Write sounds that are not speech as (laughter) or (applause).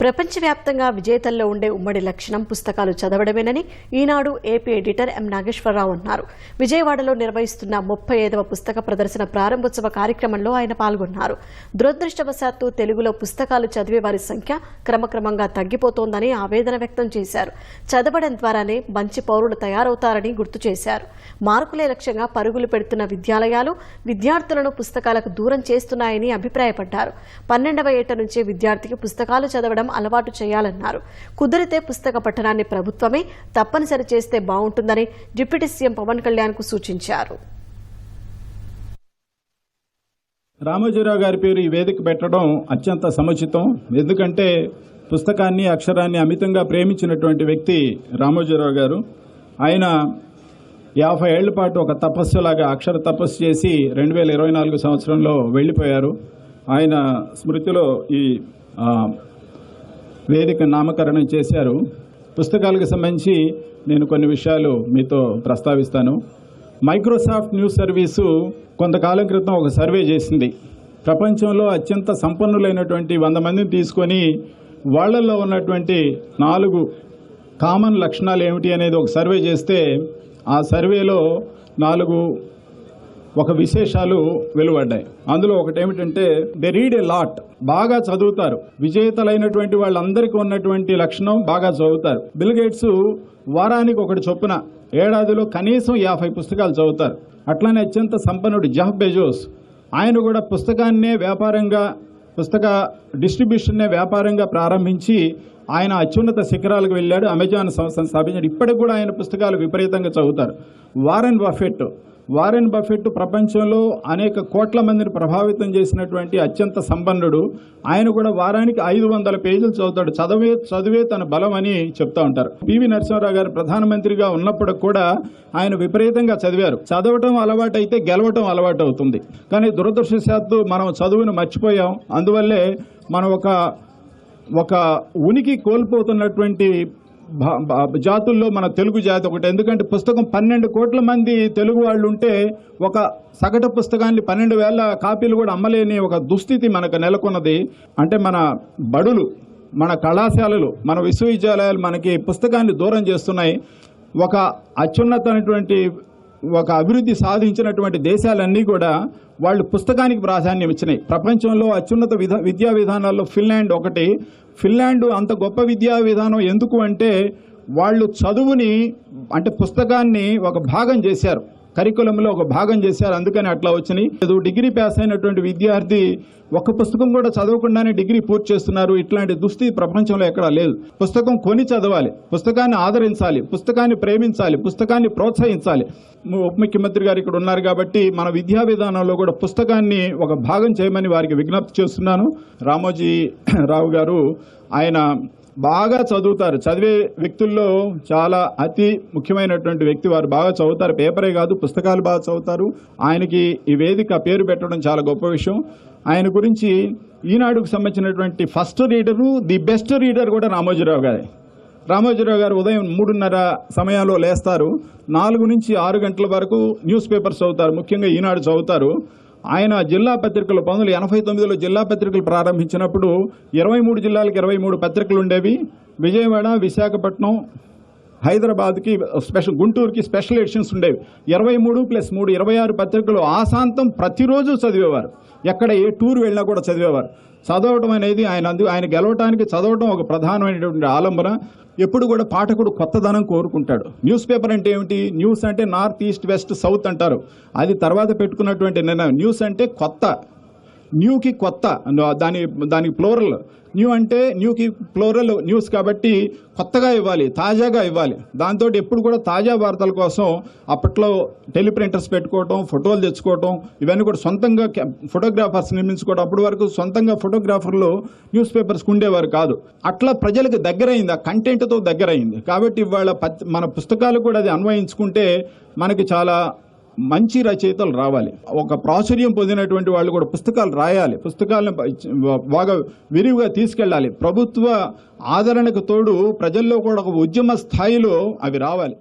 ప్రపంచవ్యాప్తంగా విజేతల్లో ఉండే ఉమ్మడి లక్షణం పుస్తకాలు చదవడమేనని Eenadu AP editor M Nageswararao అన్నారు. విజయవాడలో నిర్వహిస్తున్న ముప్పై ఐదవ పుస్తక ప్రదర్శన ప్రారంభోత్సవ కార్యక్రమంలో ఆయన పాల్గొన్నారు. దురదృష్టవశాత్తు తెలుగులో పుస్తకాలు చదివే వారి సంఖ్య క్రమక్రమంగా తగ్గిపోతోందని ఆవేదన వ్యక్తం చేశారు. చదవడం ద్వారానే మంచి పౌరులు తయారవుతారని గుర్తు చేశారు. మార్కులే లక్ష్యంగా పరుగులు పెడుతున్న విద్యాలయాలు విద్యార్థులను పుస్తకాలకు దూరం చేస్తున్నాయని అభిప్రాయపడ్డారు. పన్నెండవ ఏట నుంచే విద్యార్థికి పుస్తకాలు చదవడం అలవాటు చేయాలన్నారు. కుదిరితే పుస్తక పఠనాన్ని ప్రభుత్వమే తప్పనిసరి చేస్తే బాగుంటుందని డిప్యూటీ సీఎం పవన్ కళ్యాణ్కు సూచించారు. రామోజీరావు గారి పేరు ఈ వేదిక పెట్టడం అత్యంత సముచితం. ఎందుకంటే పుస్తకాన్ని అక్షరాన్ని అమితంగా ప్రేమించినటువంటి వ్యక్తి రామోజీరావు గారు. ఆయన యాభై ఏళ్ళ పాటు ఒక తపస్సులాగా అక్షర తపస్సు చేసి రెండు వేల ఇరవై నాలుగు సంవత్సరంలో వెళ్ళిపోయారు. ఆయన స్మృతిలో ఈ వేదిక నామకరణం చేశారు. పుస్తకాలకు సంబంధించి నేను కొన్ని విషయాలు మీతో ప్రస్తావిస్తాను. మైక్రోసాఫ్ట్ న్యూస్ సర్వీసు కొంతకాలం క్రితం ఒక సర్వే చేసింది. ప్రపంచంలో అత్యంత సంపన్నులైనటువంటి వంద మందిని తీసుకొని వాళ్ళల్లో ఉన్నటువంటి నాలుగు కామన్ లక్షణాలు ఏమిటి అనేది ఒక సర్వే చేస్తే ఆ సర్వేలో నాలుగు ఒక విశేషాలు వెలువడ్డాయి. అందులో ఒకటి ఏమిటంటే దే రీడ్ ఏ లాట్ బాగా చదువుతారు. విజేతలైనటువంటి వాళ్ళందరికీ ఉన్నటువంటి లక్షణం బాగా చదువుతారు. బిల్ గేట్స్ వారానికి ఒకటి చొప్పున ఏడాదిలో కనీసం యాభై పుస్తకాలు చదువుతారు. అట్లానే అత్యంత సంపన్నుడు జహ్ బెజోస్. ఆయన కూడా పుస్తకాన్నే వ్యాపారంగా పుస్తక డిస్ట్రిబ్యూషన్నే వ్యాపారంగా ప్రారంభించి ఆయన అత్యున్నత శిఖరాలకు వెళ్ళాడు. అమెజాన్ సంస్థను స్థాపించాడు. ఇప్పటికి కూడా ఆయన పుస్తకాలు విపరీతంగా చదువుతారు. వారెన్ బఫెట్ వారెన్ బఫెట్ ప్రపంచంలో అనేక కోట్ల మందిని ప్రభావితం చేసినటువంటి అత్యంత సంపన్నుడు. ఆయన కూడా వారానికి ఐదు వందల పేజీలు చదువుతాడు. చదివే చదివే తన బలం అని చెప్తా ఉంటారు. పివి నరసింహారావు గారు ప్రధానమంత్రిగా ఉన్నప్పుడు కూడా ఆయన విపరీతంగా చదివారు. చదవటం అలవాటు అయితే గెలవటం అలవాటు అవుతుంది కానీ దురదృష్టశాత్తు మనం చదువును మర్చిపోయాం. అందువల్లే మనం ఒక ఒక ఉనికి కోల్పోతున్నటువంటి జాతుల్లో మన తెలుగు జాతి ఒకటి. ఎందుకంటే పుస్తకం పన్నెండు కోట్ల మంది తెలుగు వాళ్ళు ఉంటే ఒక సగటు పుస్తకాన్ని పన్నెండు వేల కాపీలు కూడా అమ్మలేని ఒక దుస్థితి మనకు నెలకొన్నది. అంటే మన బడులు మన కళాశాలలు మన విశ్వవిద్యాలయాలు మనకి పుస్తకాన్ని దూరం చేస్తున్నాయి. ఒక అత్యున్నతమైనటువంటి ఒక అభివృద్ధి సాధించినటువంటి దేశాలన్నీ కూడా వాళ్ళు పుస్తకానికి ప్రాధాన్యం ఇచ్చినాయి. ప్రపంచంలో అత్యున్నత విద్యా విధానాల్లో ఫిన్లాండ్ ఒకటి. ఫిన్లాండ్ అంత గొప్ప విద్యా విధానం ఎందుకు అంటే వాళ్ళు చదువుని అంటే పుస్తకాన్ని ఒక భాగం చేశారు. కరికులంలో ఒక భాగం చేశారు. అందుకని అట్లా వచ్చినాయి. డిగ్రీ పాస్ అయినటువంటి విద్యార్థి ఒక పుస్తకం కూడా చదవకుండానే డిగ్రీ పూర్తి చేస్తున్నారు. ఇట్లాంటి దుస్థితి ప్రపంచంలో ఎక్కడా లేదు. పుస్తకం కొని చదవాలి. పుస్తకాన్ని ఆదరించాలి. పుస్తకాన్ని ప్రేమించాలి. పుస్తకాన్ని ప్రోత్సహించాలి. ఉప ముఖ్యమంత్రి గారు ఇక్కడ ఉన్నారు కాబట్టి మన విద్యా విధానంలో కూడా పుస్తకాన్ని ఒక భాగం చేయమని వారికి విజ్ఞప్తి చేస్తున్నాను. రామోజీ (clears throat) రావు గారు ఆయన బాగా చదువుతారు. చదివే వ్యక్తుల్లో చాలా అతి ముఖ్యమైనటువంటి వ్యక్తి వారు బాగా చదువుతారు. పేపరే కాదు పుస్తకాలు బాగా చదువుతారు. ఆయనకి ఈ వేదిక పేరు పెట్టడం చాలా గొప్ప విషయం. ఆయన గురించి ఈనాడుకు సంబంధించినటువంటి first reader the best reader కూడా రామోజీరావు గారే. రామోజీరావు గారు ఉదయం మూడున్నర సమయంలో లేస్తారు. నాలుగు నుంచి ఆరు గంటల వరకు న్యూస్ పేపర్స్ చదువుతారు. ముఖ్యంగా ఈనాడు చదువుతారు. ఆయన జిల్లా పత్రికలు పంతొమ్మిది వందల ఎనభై తొమ్మిదిలో జిల్లా పత్రికలు ప్రారంభించినప్పుడు ఇరవై మూడు జిల్లాలకు ఇరవై మూడు పత్రికలు ఉండేవి. విజయవాడ విశాఖపట్నం హైదరాబాద్కి స్పెషల్ గుంటూరుకి స్పెషల్ ఎడిషన్స్ ఉండేవి. ఇరవై మూడు ప్లస్ మూడు ఇరవై ఆరు పత్రికలు ఆశాంతం ప్రతిరోజు చదివేవారు. ఎక్కడ ఏ టూర్ వెళ్ళినా కూడా చదివేవారు. చదవటం అనేది ఆయన అందు ఆయన గెలవటానికి చదవటం ఒక ప్రధానమైనటువంటి ఆలంబన. ఎప్పుడు కూడా పాఠకుడు కొత్తదనం కోరుకుంటాడు. న్యూస్ పేపర్ అంటే ఏమిటి? న్యూస్ అంటే నార్త్ ఈస్ట్ వెస్ట్ సౌత్ అంటారు. అది తర్వాత పెట్టుకున్నటువంటి నిర్ణయం. న్యూస్ అంటే కొత్త. న్యూకి కొత్త దాని దానికి ప్లోరల్ న్యూ అంటే న్యూకి ప్లోరల్ న్యూస్ కాబట్టి కొత్తగా ఇవ్వాలి తాజాగా ఇవ్వాలి. దాంతో ఎప్పుడు కూడా తాజా వార్తల కోసం అప్పట్లో టెలిప్రింటర్స్ పెట్టుకోవటం ఫోటోలు తెచ్చుకోవటం ఇవన్నీ కూడా సొంతంగా ఫోటోగ్రాఫర్స్ నిర్మించుకోవడం అప్పటి వరకు సొంతంగా ఫోటోగ్రాఫర్లు న్యూస్ పేపర్స్కి ఉండేవారు కాదు. అట్లా ప్రజలకు దగ్గరైంది ఆ కంటెంట్తో దగ్గరైంది. కాబట్టి ఇవాళ మన పుస్తకాలు కూడా అది అన్వయించుకుంటే మనకి చాలా మంచి రచయితలు రావాలి. ఒక ప్రాచుర్యం పొందినటువంటి వాళ్ళు కూడా పుస్తకాలు రాయాలి. పుస్తకాలను బాగా విరివిగా తీసుకెళ్ళాలి. ప్రభుత్వ ఆదరణకు తోడు ప్రజల్లో కూడా ఒక ఉద్యమ స్థాయిలో అవి రావాలి.